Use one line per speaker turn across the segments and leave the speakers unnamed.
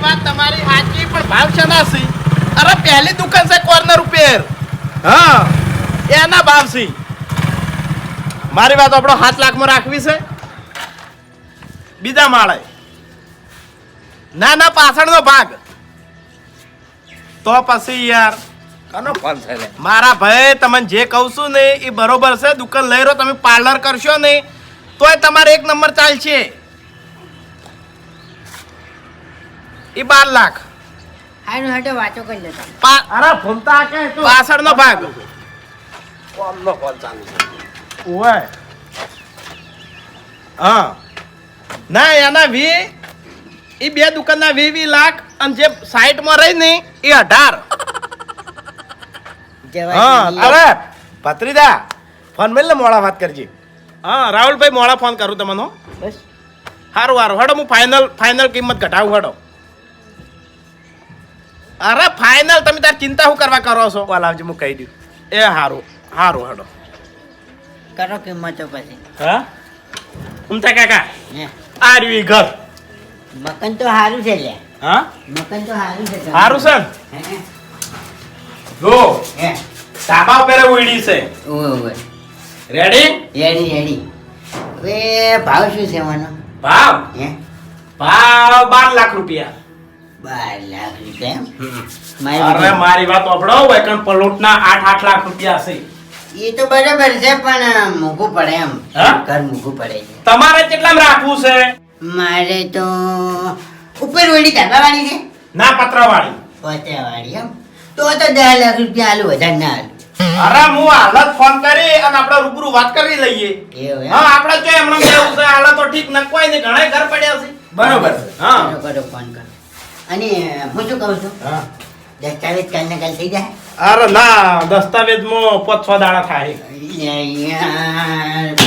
એ વાત તમારી સાચી પણ ભાવ છે અરે પહેલી દુકાન છે કોર્નર ઉપર. હા. એના ભાવ છે મારી વાત આપણો સાત લાખમાં રાખવી છે. બીજા માળે. ના ના પાછળનો ભાગ. તો પછી યાર
કનો ફોન છે
મારા ભાઈ તમને જે કહું છું ને એ બરોબર છે. દુકાન લઈ રહ્યો તમે પાર્લર કરશો ને તોય તમારે એક નંબર ચાલશે. એ બાર લાખ.
હારું હાટો વાતો કરી લેતા.
અરે ફોનતા કે તો?
પાછળનો ભાગ.
ફોનનો ફોન ચાલુ છે.
ઓય હા. ના એના વી એ બે દુકાનના વી વી લાખ અને જે સાઈટમાં રહી ને એ અઢાર. હા અરે ભત્રીદા ફોન મેલ ને મોડા વાત કરજે. હા રાહુલભાઈ મોડા ફોન કરું તમને હો. સારું સારું હડો હું ફાઇનલ ફાઇનલ કિંમત ઘટાવું હડો. અરે ફાઇનલ તમે તાર ચિંતા શું કરવા કરો છો?
કોલ આવજો હું કહી દઉં.
એ સારું હારું હડો.
કરો કિંમતો પછી.
હા? ઉમતા કાકા? આ રહ્યું ઘર.
મકન તો હારું છે લે.
હા?
મકન તો હારું છે હારું
સારું છે જો
હે.
સાબા પેરે ઉડી છે.
ઓવે ઓવે.
રેડી
રેડી રેડી હવે ભાવ શું છે મને
ભાવ?
હે?
ભાવ બાર લાખ રૂપિયા.
મારી
મારી વાત ઓપડો પલોટ પલોટના આઠ આઠ લાખ રૂપિયા છે.
એ તો બરાબર છે પણ મોંઘું પડે એમ. ઘર મોંઘું પડે
તમારે કેટલા રાખવું છે?
મારે તો ઉપર વળી ધાબા વાળી છે.
ના પત્રવાળી.
પત્ર વાળી એમ. તો તો દસ લાખ રૂપિયા આલુ વધારે ના આલુ.
અરે હું હાલત ફોન કરી અને આપણે રૂબરૂ વાત કરી લઈએ? હા આપણે જો એમણે જવું છે હાલત તો ઠીક ન કોઈ નહીં ઘણા ઘર પડ્યા છે.
બરોબર.
હા.
કરો ફોન કરો. અને હું શું કહું છું?
હા.
દસ્તાવેજ કાલ ને કાલ થઈ જાય?
અરે ના દસ્તાવેજમાં પાંચ છ દાડા થાય.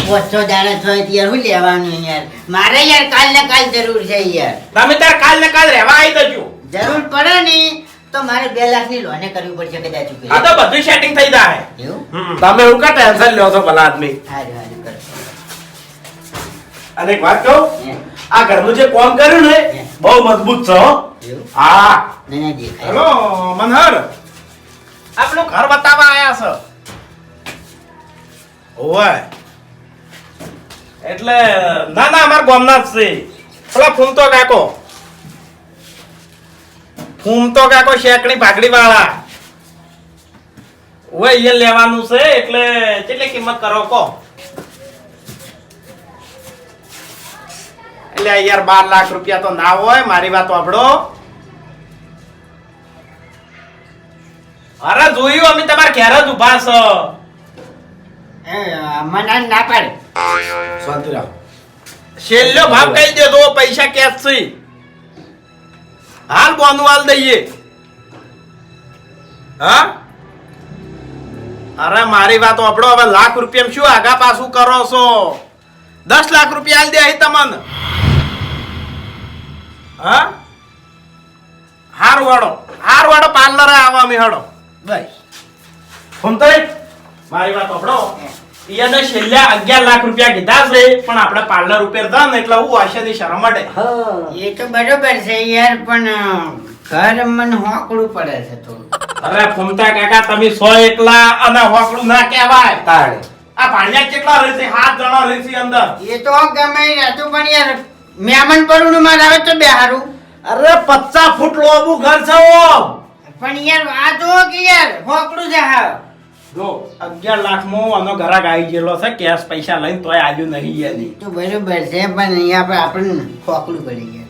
પાંચ છ દાડા થાય યાર શું લેવાનું યાર? મારે યાર કાલ ને કાલ જરૂર છે યાર.
તમે તાર કાલ ને કાલ રહેવા આવી જજો
જરૂર પડે ને તો મારે બે લાખની લોને કરવી પડશે કદાચ.
આ તો બધું સેટિંગ થઈ જાય.
એવું?
તમે એવું કા ટેન્શન લ્યો છો ભલા આદમી?
હારું હારું કરો.
અને એક વાત કહું?
હે,
આ ઘરનું જે કામ કર્યું ને બહુ મજબૂત છે હો. હેલો મનહર. આપણું ઘર બતાવવા આયા છે. ઓય. એટલે ના ના અમાર ગામના જ છે. પેલા ફૂમતો કાકો. ફૂમતો કાકો શેકડી ભાગડી વાળા ઓય એ લેવાનું છે એટલે કેટલી કિંમત કરો કો એટલે યાર બાર લાખ રૂપિયા તો ના હોય મારી વાત વાપડો અરે જોયું અમે તમારા ઘેર જ ઊભા છો.
મને ના પાડે.
શાંતિ રાખો.
છેલ્લો ભાવ કહી દેજો પૈસા કેશ છે. હાલ બોનું હાલ દઈએ. હા? અરે મારી વાત આપડો હવે લાખ રૂપિયા શું આગા પાછું કરો છો? દસ લાખ રૂપિયા હાલ દે અહીં તમને. હા? હાર વાળો હાર વાળો પાર્લરે આવા અમે હડો બસ ફોનતોય મારી વાત વાપડો એને છેલ્લા અગિયાર લાખ રૂપિયા કીધા છે પણ આપણે પાર્લર ઉપર હતા ને એટલે હું આશા ની શરમ માટે.
એ તો બરોબર છે યાર પણ ઘર મને હોકડું પડે છે તો
અરે ફૂમતા કાકા તમે સો એકલા અને હોકડું ના કહેવાય.
તારે.
આ ભાણિયા કેટલા રહેશે હાથ જણા રહેશે અંદર.
એ તો ગમે રહેતું પણ યાર મહેમાન પડું મારે આવે તો બે હારું.
અરે પચાસ ફૂટ લોબુ ઘર છે ઓમ
પણ યાર આ જો કે યાર હોકડું છે હા
જો અગિયાર લાખમાં આનો ઘરાક આવી ગયેલો છે કેશ પૈસા લઈને તોય આજુ નહીં એની
તો બરોબર છે પણ અહીંયા પર આપણને હોકડું પડી ગયા.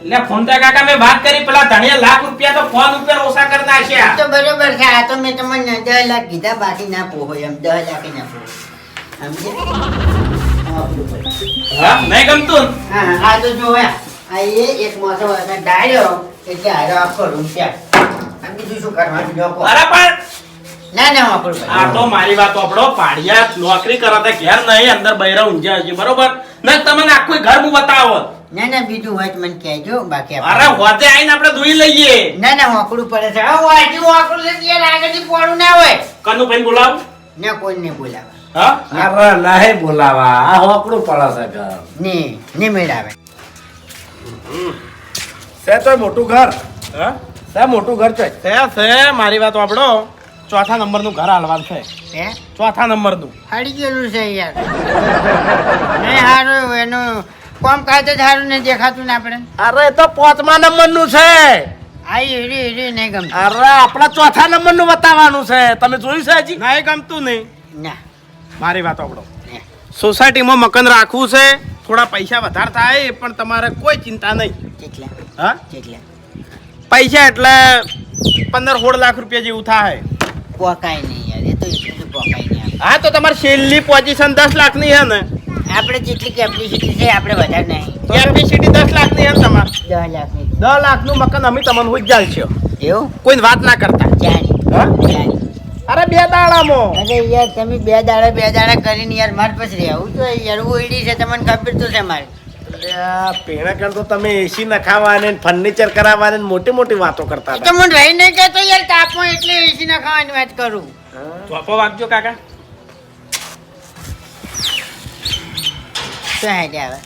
એટલે ફૂમતા કાકા મેં વાત કરી પેલા ધણીએ લાખ રૂપિયા તો ફોન ઉપર ઓછા કરી નાખ્યા.
તો બરોબર છે આ તો મેં તમને દસ લાખ કીધા બાકી ના પોહો એમ દસ લાખ ના પોહો. સમજ્યા?
હા નહીં ગમતું?
હા આ તો જો આ એ એક મોસો હતા ડાળ્યો એટલે હારો આખો રૂપિયા આ બીજું શું કરવાનું કહો.
અરે પણ
ના ના પડ્યું.
આ તો મારી વાત આપણો પાડિયા નોકરી કરો ઘેર નહીં અંદર બૈરા ઊંઝ્યા છે બરોબર? ને તમને આખું ઘર હું બતાવો.
ના ના બીજું હોય મને કહેજો બાકી
અરે હોતે આઈને આપણે ધોઈ લઈએ.
ના ના હોકડું પડે છે. હવે વાંચી હોકડું છે ત્યારે આગળથી પોળું ના હોય.
કનુ ભાઈ બોલાવ?
ના કોઈ ને
હા
અરે નહીં બોલાવા. આ હોકડું પડે છે ઘર.
ને ને મેળાવે.
છે તોય મોટું ઘર.
હા?
મોટું ઘર છે.
છે છે મારી વાત આપણો ચોથા નંબરનું ઘર હાલવાનું છે.
હે?
ચોથા નંબરનું.
હળી ગયેલું છે યાર. નહીં હારું એનું કોમ કાજ જ સારું નહીં દેખાતું ને આપણે.
અરે તો પાંચમા નંબરનું છે.
આ હીરી હીરી નહીં ગમતું.
અરે આપણા ચોથા નંબરનું બતાવવાનું છે. તમે જોયું છે હજી?
નહીં ગમતું નહીં.
ના.
મારી વાત આપણો સોસાયટીમાં મકાન રાખવું છે થોડા પૈસા વધારે થાય પણ તમારે કોઈ ચિંતા નહીં. હા?
કેટલા?
પૈસા એટલે પંદર સોળ લાખ રૂપિયા જેવું થાય.
પોકાય નહીં યાર એ તો એટલું તો પોકાય નહીં
હા તો તમારી છેલ્લી પોઝિશન દસ લાખની છે ને.
આપણે જેટલી કેપેસિટી છે આપણે વધારે નહીં.
કેપેસિટી દસ લાખની છે તમારે.
દસ લાખની.
દસ લાખનું મકાન અમે તમને હું જ છે.
એવું?
કોઈ વાત ના કરતા.
ચાલી
હા?
ચાલી
અરે બે દાડામાં.
અરે યાર તમે બે દાડા બે દાડા કરીને યાર માર પાસે રહેવું તો યાર ઓઈડી છે તમને ખબર તો છે મારે.
પેણા કર તો તમે એસી નખાવાને ફર્નિચર કરાવવાને મોટી મોટી વાતો કરતા
તો મને રહી નહીં કહેતો યાર તાપમાં એટલે એસી ના વાત કરું.
ચોપો વાગજો કાકા.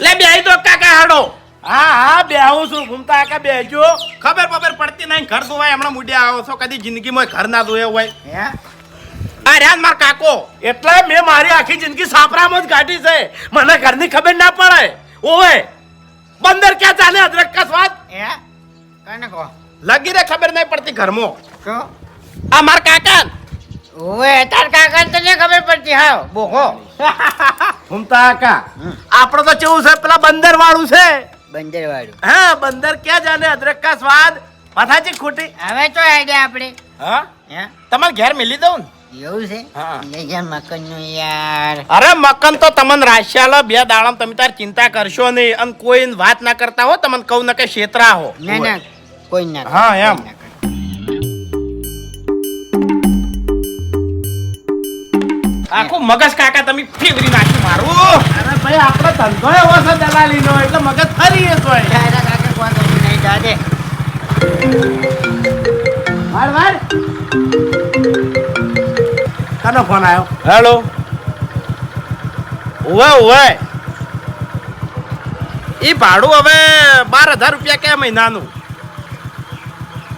લે બે દો કાકા હાડો.
હા હા બે આવું છું. ઘૂમતા બેજો
ખબર ખબર પડતી નહીં ઘર ધોવાય હમણાં મૂડ્યા આવો છો. કદી જિંદગીમાં ઘર ના ધોયા હોય.
હે?
આ રહ્યા માર કાકો.
એટલે મેં મારી આખી જિંદગી સાપરામાં જ કાઢી છે. મને ઘરની ખબર ના પડે. ઓવે બંદર ક્યાં ચાલે અદરક કા સ્વાદ?
હે કને કહો.
લગી રે ખબર નહીં પડતી ઘરમાં.
શું
આ માર કાકા
ઓવે તાર કાકા તને ખબર પડતી હા બોખો
હુમતા આકા આપણો તો કેવું છે પેલા બંદર વાળું છે.
બંદર વાળું
હા બંદર ક્યાં જાને અદરક કા સ્વાદ? માથાજી ખોટી.
હવે તો આઈડિયા આપણે.
હા?
હે?
તમારે ઘેર મિલી દઉં ને?
એવું છે? યાર.
અરે મકન તો તમને રાશિયાલો બે દાડામાં તમે તાર ચિંતા કરશો નહીં. અને કોઈ વાત ના કરતા હો તમને કહું ના કે છેતરા હો.
ના ના કોઈ ના
હા, એમ. આખું મગજ કાકા તમે ફેવરી નાખ્યું મારું.
અરે ભાઈ આપણો ધંધો એવો છે દલાલીનો એટલે મગજ ફરી એ તોય
તારા કાકા કોણ નહીં જા
વાર વાર કનો ફોન આવ્યો
હેલો? ઉવે ઉવે. ઈ ભાડું હવે બાર હજાર રૂપિયા કે મહિનાનું?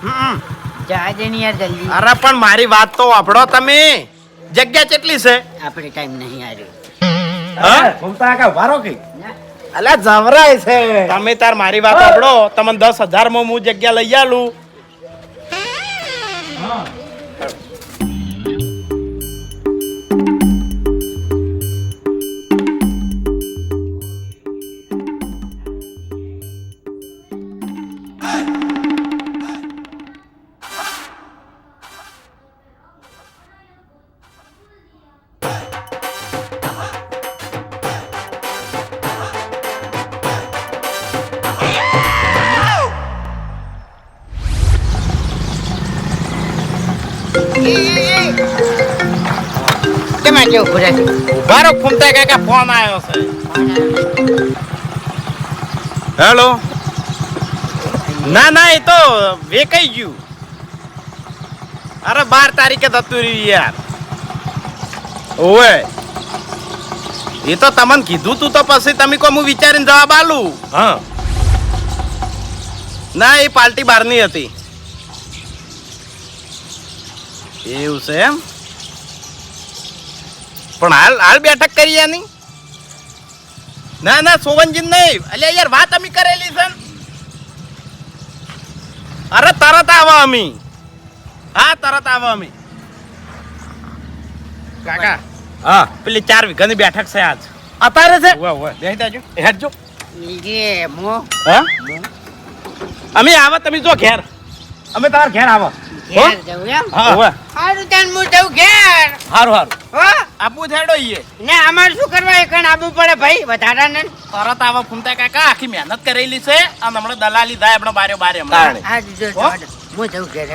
હમ.
જા દે યાર જલ્દી.
અરે પણ મારી વાત તો વાપડો તમે. જગ્યા કેટલી છે?
આપણે ટાઈમ નહીં આવ્યો
વારો જવરાય છે.
તમે તાર મારી વાત વાપડો તમને દસ હજારમાં હું જગ્યા લઈ આલું.
આજે ઊભો રહે.
ઊભા રહો ફૂમતા કાકા ફોન આવ્યો છે. હેલો? ના ના એ તો વેકાઈ ગયું. અરે બાર તારીખે થતું રહ્યું યાર. ઓવે. એ તો તમને કીધું તું તો પછી તમે કો હું વિચારીને જવાબ આલું. હા. ના એ પાર્ટી બહારની હતી. એવું છે એમ? પણ હાલ હાલ બેઠક કરી આની ના ના સોવનજી નહીં. અલ્યા યાર વાત અમે કરેલી છે અરે તરત આવો અમે. હા તરત આવો અમે. કાકા હા. પેલી ચાર વીઘાની બેઠક છે આજ.
અત્યારે છે?
બેસી જાજો
હેડજો
મો.
હા? અમે આવો તમે જો ઘેર.
અમે તમારા ઘેર આવો.
ઘેર જવું એમ?
હા.
સારું તાન હું જઉં ઘેર.
હારું હારું.
હો?
આપવું થેડો ઈએ.
ને અમારે શું કરવા એકણ આવવું પડે? ભાઈ વધારાને
તરત આવો ફૂમતા કાકા આખી મહેનત કરેલી છે. અને હમણાં દલાલી થાય આપણે બારે બારે હમણાં.
હા જો
હું?
જઉં ઘેર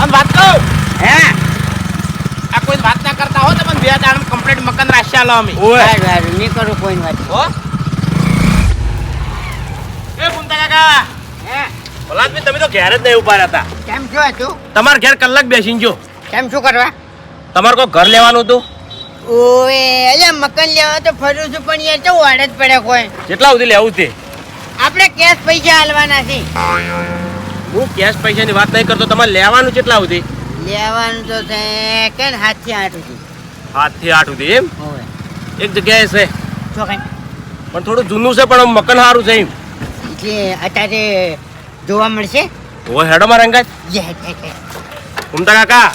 અને વાત કહું
હે?
આ કોઈ વાત ના કરતા હો તમને બે દાડ કમ્પ્લીટ મકાન રાખ્યા લો અમે.
સારું સારું નહીં કરું કોઈ વાત.
હો? એ ફૂમતા કાકા.
હે
ભલાદભાઈ તમે તો ઘેર જ નહીં ઊભા રહેતા.
કેમ છો તું?
તમારે ઘેર કલાક બેસીને જો.
કેમ શું કરવા?
તમારે કોઈ ઘર લેવાનું હતું?
ઓએ અલ્યા મકાન લેવા તો ફરું છું પણ યાર તો વાડ જ પડે કોઈ.
કેટલા સુધી લેવું તે?
આપણે કેશ પૈસા હાલવાના છે
હું કેશ પૈસાની વાત નહીં કરતો તમારે લેવાનું કેટલા સુધી?
લેવાનું તો છે કે ને હાથથી આઠ સુધી.
હાથથી આઠ સુધી એમ? એક જગ્યાએ છે. પણ થોડું જૂનું છે પણ મકાન સારું છે એમ.
જે અત્યારે જોવા મળશે?
ઓ હેડો મારા અંગાજ. ઘૂમતા કાકા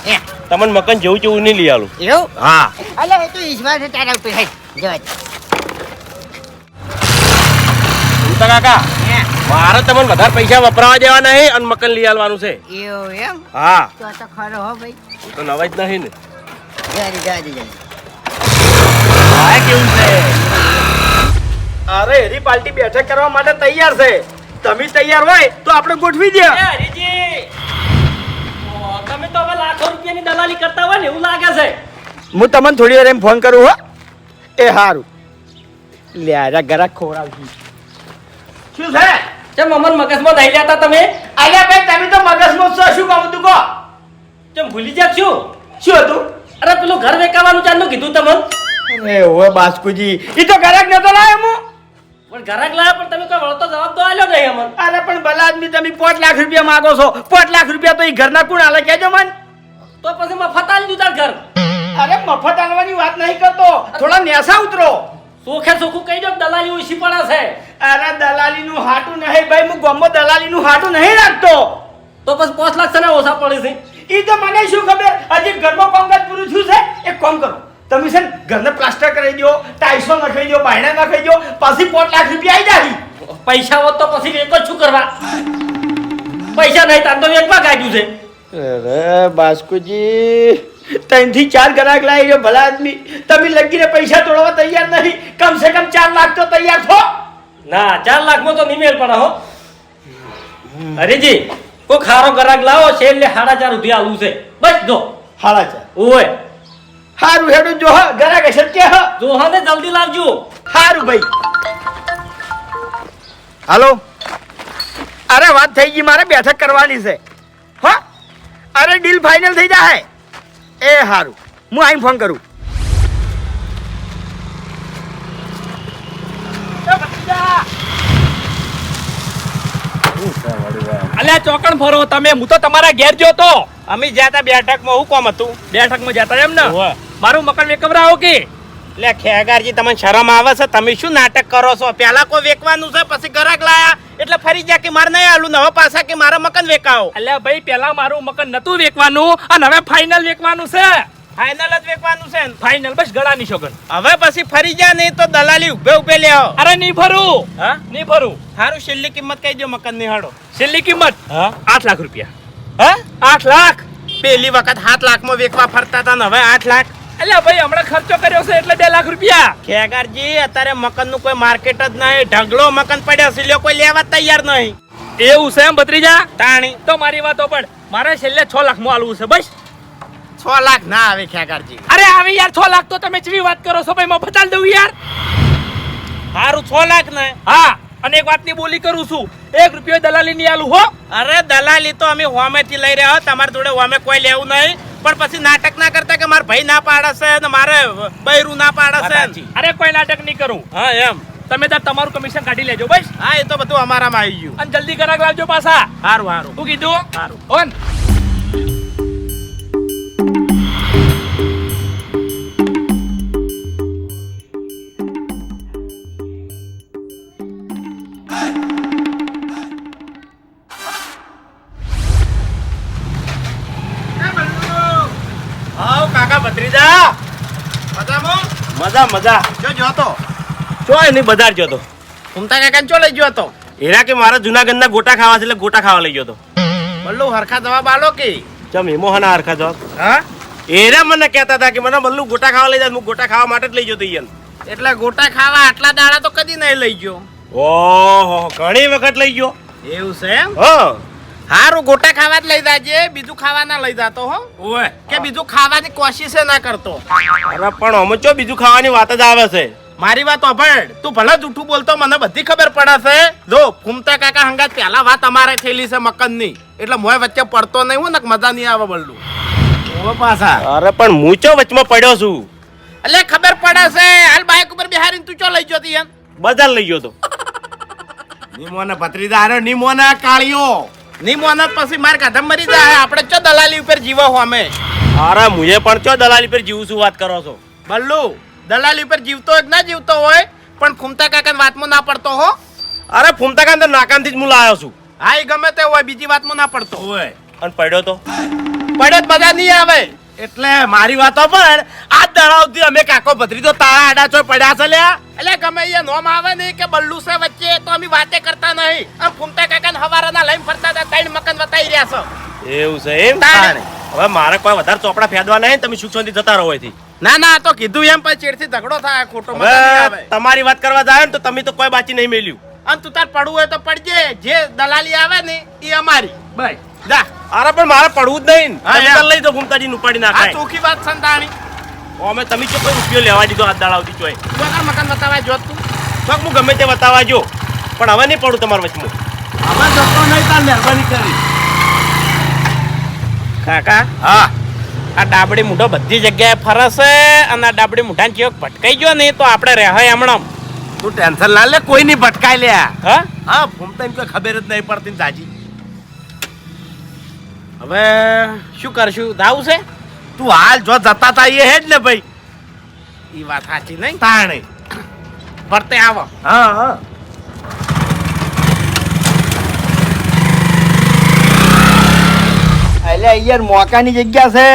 તમને મકાન જેવું જેવું નહીં લઈ આલું.
એવું?
હા.
અલે એ તો ઈશ્વર છે તારા ઉપર. હે જવા
ઉમતા કાકા મારે તમને વધારે પૈસા વપરાવા દેવા નહીં અને મકાન લઈ આલવાનું છે.
એવું એમ?
હા.
તો તો ખરો હો ભાઈ.
તો નવાજ નહીં ને.
દે જવા દે.
આ કેવું છે?
અરે એરી પાર્ટી બેઠક કરવા માટે તૈયાર છે. તમે તૈયાર હોય તો આપણે ગોઠવી દે.
તમે તો હવે લાખો રૂપિયાની દલાલી કરતા હોય ને એવું લાગે છે.
હું તમને થોડી વાર એમ ફોન કરું હો. એ સારું લે આજા ગરાક ખોરાવજી શું છે?
ચમ અમન મગજમાં નહીં લેતા તમે?
આયા ભાઈ તમે તો મગજમાં છો. શું કહું તું કહો?
ચમ ભૂલી જાત શું
શું હતું?
અરે પેલું ઘર વેકાવાનું ચાલુ કીધું તમને?
અરે ઓય બાસ્કુજી. ઈ તો ગરાક નતો લાયો હું.
પણ ઘરાક લાયા પણ તમે કોઈ વળતો જવાબ તો આલ્યો નહીં અમન.
અરે પણ ભલા આદમી તમે પાંચ લાખ રૂપિયા માંગો છો. પાંચ લાખ રૂપિયા તો ઘરના કોણ આલે? કહેજો મન.
તો પછી મફત આલી દીધા ઘર.
અરે મફત આલવાની વાત નહીં કરતો. થોડા નેસા ઉતરો.
સોખે સોખું કહી દો દલાલી ઓછી પડે છે.
અરે દલાલી નું હાટું નહીં ભાઈ હું ગોમો દલાલી નું હાટું નહીં રાખતો.
તો પછી પાંચ લાખ છે ઓછા પડે છે.
એ તો મને શું ખબર? હજી ઘરમાં કામકાજ પૂરું થયું છે? એક કોમ કરો. તમે છે ને ઘરને પ્લાસ્ટર કરી દો ટાઈસો નખાઈ દો બાયણા નખાઈ દો પછી પાંચ લાખ રૂપિયા આવી જાય.
પૈસા હોત તો પછી એક જ શું કરવા? પૈસા નહીં તાર તો વેચવા કાઢ્યું છે.
અરે બાસ્કુજી ત્રણથી ચાર ગ્રાહક લાવી રહ્યો ભલા આદમી. તમે લગીને પૈસા તોડવા તૈયાર નહીં કમ સે કમ ચાર લાખ તો તૈયાર છો
ના ચાર લાખમાં તો નહીં મેળ પડે હો. અરેજી કોઈ ખારો ગરાક લાવો છે એટલે સાડા ચાર સુધી આવું છે. બસ દો
સાડા ચાર.
ઓય
હારું હેડું જો હા કે હશે હ?
જો ને જલ્દી લાવજો.
હારું ભાઈ. હાલો? અરે વાત થઈ ગઈ મારે બેઠક કરવાની છે. હો? અરે ડીલ ફાઇનલ થઈ જાય એ હારું. હું આઈ ફોન કરું.
અલ્યા ચોકણ ફરો તમે. હું તો તમારા ઘેર જો તો.
અમે જ્યાં તા બેઠકમાં હું કોમ હતું?
બેઠકમાં જતા એમ ને. મારું મકાન વેકવરાવો કે?
એટલે ખેગારજી તમને શરમ આવે છે? તમે શું નાટક કરો છો? પેલા કોઈ વેકવાનું છે પછી ગરાક લાયા? એટલે ફરી ગયા કે મારે નહીં આલું? નવા હવે પાછા કે મારા મકાન વેકાવો?
એટલે ભાઈ પેલા મારું મકાન નતું વેકવાનું અને હવે ફાઇનલ વેકવાનું છે.
ફાઇનલ જ વેકવાનું છે
ફાઇનલ બસ ગળાની શોગન
હવે પછી ફરી જા નહીં તો દલાલી ઉભે ઉભે લે આવો
અરે નહીં ફરું.
હા?
નહીં ફરું.
સારું છેલ્લી કિંમત કહી દો મકાનની હાડો
છેલ્લી કિંમત?
હા?
આઠ લાખ રૂપિયા.
હા?
આઠ લાખ?
પેલી વખત સાત લાખમાં વેકવા ફરતા હતા ને હવે આઠ લાખ.
અલ્યા ભાઈ હમણાં ખર્ચો કર્યો છે એટલે બે લાખ રૂપિયા.
ખેગારજી અત્યારે મકાનનું કોઈ માર્કેટ જ નહીં. ઢગલો મકાન પડ્યો છે કોઈ લેવા તૈયાર નહીં.
એવું છે એમ ભત્રીજા?
તાણી.
તો મારી વાતો પણ. મારે છેલ્લે છ લાખમાં આલવું છે બસ.
છ લાખ ના આવે ખેગારજી.
અરે આવે યાર છ લાખ તો તમે ચેવી વાત કરો છો ભાઈ માં બતાલ દઉં યાર.
સારું છ લાખ ને.
હા અને એક વાતની બોલી કરું છું. એક રૂપિયો દલાલી ની આલું હો.
અરે દલાલી તો અમે હોમેથી લઈ રહ્યા તમારા જોડે હોમે કોઈ લેવું નહીં. પણ પછી નાટક ના કરતા કે મારા ભાઈ ના પાડશે ને મારે બૈરું ના પાડશે
અરે કોઈ નાટક નહીં કરું.
હા એમ.
તમે તાર તમારું કમિશન કાઢી લેજો બસ.
હા એ તો બધું અમારામાં આવી ગયું.
અને જલ્દી કરાક લાવજો પાછા.
સારું સારું
તું કીધું?
સારું.
ઓન.
મજા મજા.
જો જોતો
ચો એની બજાર ગયો તો
ઉમતા કાકા ચો લઈ ગયો હતો?
એરા કે મારા જુનાગઢના ગોટા ખાવા છે એટલે ગોટા ખાવા લઈ ગયો તો
બલ્લુ હરખા જવાબ આલો કે?
ચમ એમો હના હરખા જવાબ?
હા?
એરા મને કહેતા હતા કે મને બલ્લુ ગોટા ખાવા લઈ જાય હું ગોટા ખાવા માટે જ લઈ જતો ઈયન.
એટલે ગોટા ખાવા આટલા દાડા તો કદી નહીં લઈ ગયો.
ઓહો ઘણી વખત લઈ ગયો.
એવું છે એમ?
હા.
હારું ગોટા ખાવા જ લઈ જાજે બીજું ખાવા ના લઈ જાતો હો.
ઓય.
કે બીજું ખાવાની કોશિશ ના કરતો.
અરે પણ અમે ચો બીજું ખાવાની વાત જ આવે છે?
મારી વાત અભણ તું ભલે જૂઠું બોલતો મને બધી ખબર પડે છે. જો ફૂમતા કાકા હંગાત પહેલા વાત અમારે થયેલી છે મકનની. એટલે મોય વચ્ચે પડતો નહીં હું ને મજા નહીં આવે બળલું ઓ પાછા.
અરે પણ હું ચો વચમાં પડ્યો છું?
એટલે ખબર પડે છે હાલ બાઇક ઉપર બિહારીને તું ચો લઈ જતી એમ?
બજાર લઈ ગયો તો. નિમોને ભત્રીજા નિમોના નિમોને કાળિયો નિમોને પછી માર કાઢમ મરી જાય. આપણે ચો દલાલી ઉપર જીવો હો અમે.
અરે મુજે પણ ચો દલાલી પર જીવું શું વાત કરો છો?
બલ્લુ દલાલી ઉપર જીવતો જ ના જીવતો હોય પણ ફૂમતા કાકા વાતમાં ના પડતો હો.
અરે ફૂમતા કાંતર નાકામથી જ હું લાવ્યો છું.
હા એ ગમે તે હોય બીજી વાતમાં ના પડતો. હોય
અને પડ્યો તો?
પડ્યો જ બધા નહીં આવે. એટલે મારી વાતો પણ આ દડાવથી અમે કાકો ભત્રીજો તારા આડા ચોય પડ્યા છે લ્યા. એટલે ગમે એ નોમ આવે ને કે બલ્લુ છે વચ્ચે તો અમે વાતે કરતા નહીં. અને ફૂમતા કાકા હવારાના લઈને ફરતા હતા ત્રણ મકાન બતાવી રહ્યા છો.
એવું છે એમ. હવે મારે કોઈ વધારે ચોપડા ફેદવા નહીં તમે સુખ શાંતિ જતા રહો એથી
ના ના તો કીધું એમ પછી ચેડથી ઝઘડો થાય ખોટો નહીં
તમારી વાત કરવા જાય ને તો તમે તો કોઈ બાચી નહીં મેલ્યું.
અને તું તાર પડવું હોય તો પડજે. જે દલાલી આવે ને એ અમારી.
બાય
જા.
અરે પણ મારે પડવું જ નહીં. તમે. લઈ દો ઘૂમતાજી ઉપાડી
આ
નાખાય
ચોખી વાત સંતાણી.
અમે તમે ચો કોઈ રૂપિયો લેવા દીધો હાથ દાડાવતી ચોય.
તું આગળ મકાન બતાવવા જોત તું.
તો હું ગમે તે બતાવવા જો. પણ હવે નહીં પડું તમારા વચમાં.
હવે જતો નહીં તાર મહેરબાની કરી.
કાકા
હા.
આ ડાબડી મૂઢો બધી જગ્યાએ ફરશે અને આ ડાબડી મૂઢાને ચેક ભટકાઈ ગયો નહીં તો આપણે રહે હમણાં.
તું ટેન્શન ના લે કોઈ નહીં ભટકાય લે
હા?
હા ફૂમતા એમ કોઈ ખબર જ નહીં પડતી ને જાજી.
હવે શું કરશું? જાવું છે?
તું હાલ જો જતા તા એ હેડ ને ભાઈ.
એ વાત સાચી નહીં?
તાણે.
ફરતે આવો.
હા હા.
એટલે યાર મોકાની જગ્યા છે.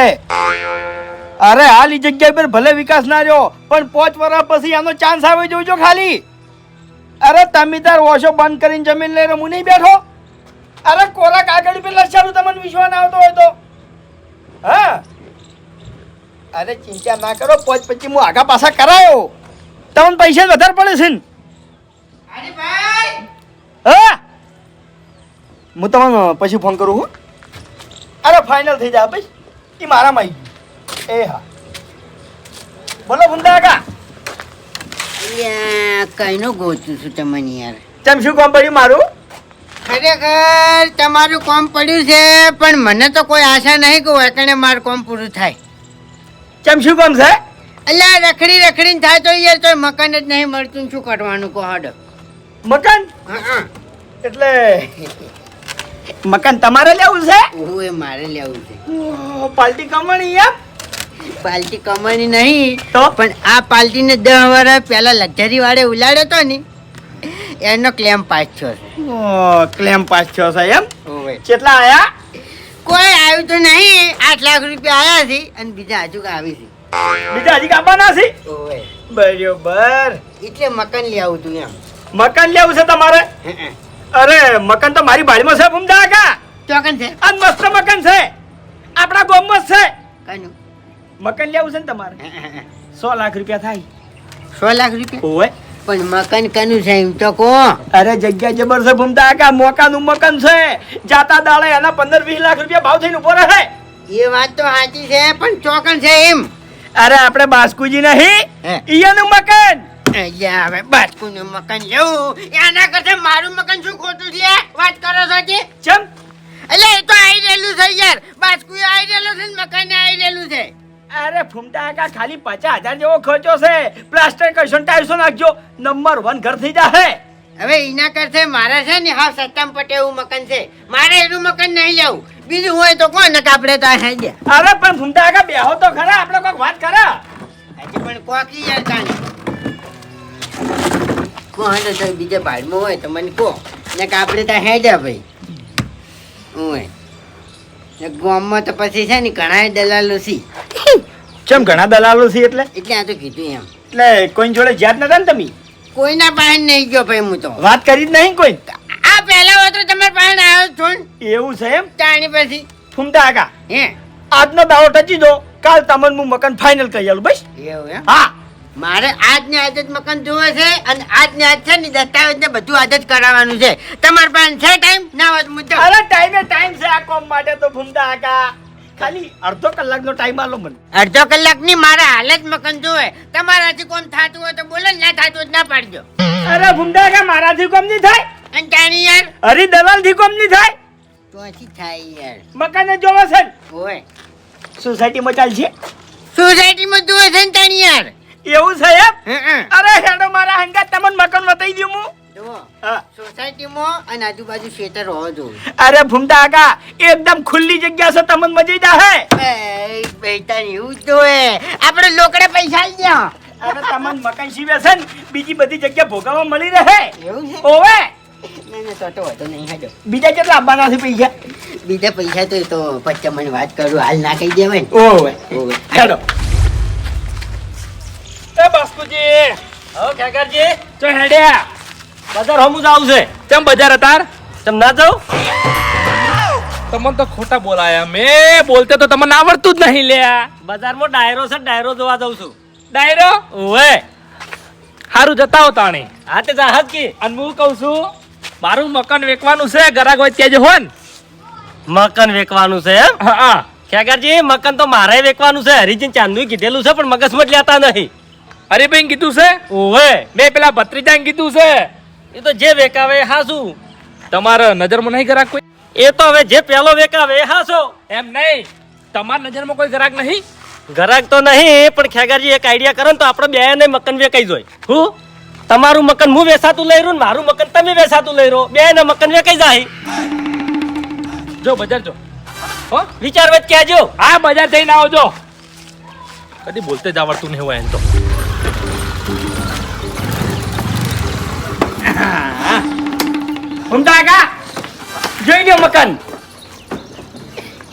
અરે હાલ ઈ જગ્યા પર ભલે વિકાસ ના રહ્યો પણ પાંચ વર્ષ પછી આનો ચાન્સ આવે જોજો ખાલી. અરે તમે તાર ઓશો બંધ કરીને જમીન લઈને હું નહીં બેઠો? અરે કોરા કાગળ પર લસાડું તમને વિશ્વાસ આવતો હોય તો. હા. અરે ચિંતા ના કરો પાંચ પછી હું આગા પાછા કરાયો. તમને પૈસા વધારે પડે છે ને.
અરે ભાઈ
હા. હું તમને પછી ફોન કરું હું. અરે ફાઇનલ થઈ જાય ભાઈ. એ મારામાં આવી ગયું. એ હા. બોલો ભૂંડા
આગા. કઈનું ગોતું છું તમને યાર.
તમે શું કામ પડ્યું મારું?
ખરેખર તમારું કોમ પડ્યું છે પણ મને તો કોઈ આશા નહીં કે એકણે મારું કોમ પૂરું થાય.
કેમ શું કામ છે?
એટલે રખડી રખડીને થાય તો યાર તો મકાન જ નહીં મળતું શું કરવાનું કહો હડો.
મકાન?
હા
એટલે મકાન તમારે લેવું છે?
ઓએ મારે લેવું છે.
પાલટી કમાણી યાર
પાલટી કમાણી નહીં
તો?
પણ આ પાલટીને દસ વર્ષ પહેલા લક્ઝરી વાળે ઉલાડ્યો તો ને એનો ક્લેમ પાસ થયો છે
ક્લેમ પાસ થયો છે એમ? કેટલા આયા?
કોઈ આવ્યું તો નહીં. આઠ લાખ રૂપિયા આવ્યા છે અને બીજા હજુ આવી છે.
બીજા હજી કાપવાના છે? બરોબર.
એટલે મકાન લઈ આવું તું એમ.
મકાન લેવું છે તમારે? અરે મકાન તો મારી બાજુમાં છે ભૂમડા કા
ચોકન છે?
આ મસ્ત મકાન છે. આપણા ગામમાં છે.
કનું?
મકાન લેવું છે ને તમારે? સો લાખ રૂપિયા થાય.
સો લાખ રૂપિયા?
ઓવે.
પણ મકાન કનું છે એમ તો કો
અરે જગ્યા જબર છે ભૂમતા કાકા મોકાનું મકાન છે. જાતા દાડે એના પંદર વીસ લાખ રૂપિયા ભાવ થઈને ઊભો રહે.
એ વાત તો સાચી છે પણ ચોકન છે એમ.
અરે આપણે બાસ્કુજી નહીં. ઈયાનું મકાન.
અહીંયા હવે બાજકુનું મકાન લેવું એના કરતા મારું મકાન શું ખોટું છે? વાત કરો છો કે?
ચમ.
એટલે એ તો આવી રહેલું છે યાર. બાસ્કુ આવી રહેલું છે મકાન આવી રહેલું છે.
અરે ફૂમતા કાકા ખાલી પચાસ હજાર જેવો ખર્ચો છે. પ્લાસ્ટર કરશો ટાઈસો નાખજો. નંબર વન ઘર થઈ જશે
હવે એના કરશે મારે છે ને હા સત્તમ પટેલ એવું મકાન છે. મારે એનું મકાન નહીં લેવું. બીજું હોય તો કોણ ને આપણે તો આ દે
અરે પણ ફૂમતા કાકા બેહો તો ખરા આપણે કોઈક વાત ખરા.
હજી પણ કોકી યાર તાને કોણ તો બીજા ભાડમાં હોય તો મને કહો. ને આપણે તો હેડ્યા ભાઈ. ઓય ને ગામમાં તો પછી છે ને ઘણા દલાલો છે.
ચમ ઘણા દલાલો છે એટલે?
એટલે આ તો કીધું એમ.
એટલે કોઈ જોડે જ્યાદ નતા ને તમે?
કોઈના પાસે નહીં ગયો ભાઈ હું તો.
વાત કરી જ નહીં કોઈ?
આ પહેલા હોય તો તમારા પાસે આવ્યો છો
એવું છે એમ?
તાણી પછી.
ફૂમતા આગા.
હે.
આજનો દાવો ટચી દો. કાલ તમને હું મકાન ફાઇનલ કરી આલું બસ.
એવું એમ?
હા.
મારે આજ ને આજ જ મકાન જોવે છે અને આજ ને આજ છે ને દસ્તાવેજ ને બધું આજ જ કરાવવાનું છે. તમારા પાસે છે ટાઈમ ના વાત મુદ્દો.
અરે ટાઈમે ટાઈમ છે. કોમ માટે તો ફૂમતા કાકા ખાલી અડધો કલાકનો ટાઈમ આલો મને.
અડધો કલાકની મારે હાલ જ મકાન જોવે તમારાથી કોમ થાતું હોય તો બોલે ના થાતું હોય ના પાડજો.
અરે ફૂમતા કાકા મારાથી કોમ નહીં થાય?
અન તાણી યાર?
અરે દલાલથી કોમ નહીં થાય?
તો હજી થાય યાર.
મકાન જોવે છે.
ઓય
સોસાયટીમાં ચાલશે
સોસાયટીમાં જોવે છે તાણી યાર?
એવું
હં.
અરે હેડો મારા હંગા તમને મકાન બતાવી દઉં હા.
સોસાયટીમાં અને આજુબાજુ ખેતર હોવો જોઈએ.
અરે ભૂમતા કાકા એકદમ ખુલ્લી જગ્યા છે તમને મજી જાહે
એ બેટા એવું તો આપણે લોકડે પૈસા આલી ગયા.
અરે તમને મકાન સીવે છે ને બીજી બધી જગ્યા ભોગાવા મળી રહે.
એવું છે?
ઓવે.
ના ના તો તો વાંધો નહીં હાજો
બીજા કેટલા આપવાના છે પૈસા?
બીજા પૈસા તો એ તો પછી મને વાત કરું હાલ ના કહી દેવાય
ઓવે.
ઓવે.
હેડો.
એ બાસ્કુજી. હેડ્યા
બજાર હમું જાવ છે.
ચમ બજાર અતાર?
તમે ના જાવ
તમને તો ખોટા બોલાયા. મે બોલતે તો તમને આવડતું જ નહીં લ્યા.
બજારમાં ડાયરો છે ડાયરો જોવા જાઉં છું.
ડાયરો?
ઓએ
હારું જતા હો તાણી.
હા તે જા કી.
અને હું કહું છું મારું મકાન વેચવાનું છે ગરાગ હોય ત્યાં જ હોય
મકાન વેચવાનું છે એમ?
હા હા.
ખેગારજી મકાન તો મારે વેચવાનું છે. હરિજન ચાંદનું કીધેલું છે પણ મગજમાં જ લેતા નહીં.
હરિભાઈ કીધું છે?
ઓએ
મેં પેલા ભત્રીજાને કીધું છે
એ તો જે વેકાવે હા શું
તમારા નજરમાં નહીં ગરાક કોઈ?
એ તો હવે જે પેલો વેકાવે હાસો
એમ નહીં તમારા નજરમાં કોઈ ગરાક નહીં?
ગરાક તો નહીં પણ ખેગારજી એક આઈડિયા કરો ને તો આપણે બે ને મકાન વેકાઈ જોય. હું? તમારું મકાન હું વેસાતું લઈ રહ્યું ને મારું મકાન તમે વેસાતું લઈ રહ્યો. બે ને મકાન વેકાઈ જાય.
જો બજાર જો. હો
વિચાર વચ કહેજો
આ બજાર જઈને આવજો. કદી બોલતે જ આવડતું નહીં હોય એમ તો.
ભૂમતા આગા જોઈ લ્યો મકાન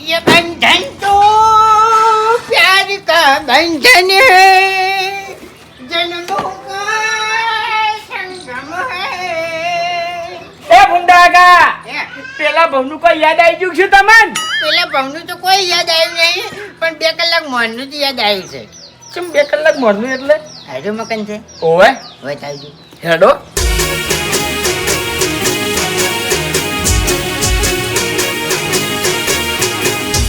ये बंधन तो प्यार का बंधन है जन्मों का संगम है
એ ભૂમતા આગા
હે,
પેલા ભવનું કોઈ યાદ આવી ગયું છે તમને
પેલા ભાવનું તો કોઈ યાદ આવ્યું નહીં પણ બે કલાક મોહનનું તો યાદ આવ્યું છે
કેમ બે કલાક મોડનું એટલે
હાજો મકાન છે
ઓવે
હવે ચાલજો
હેડો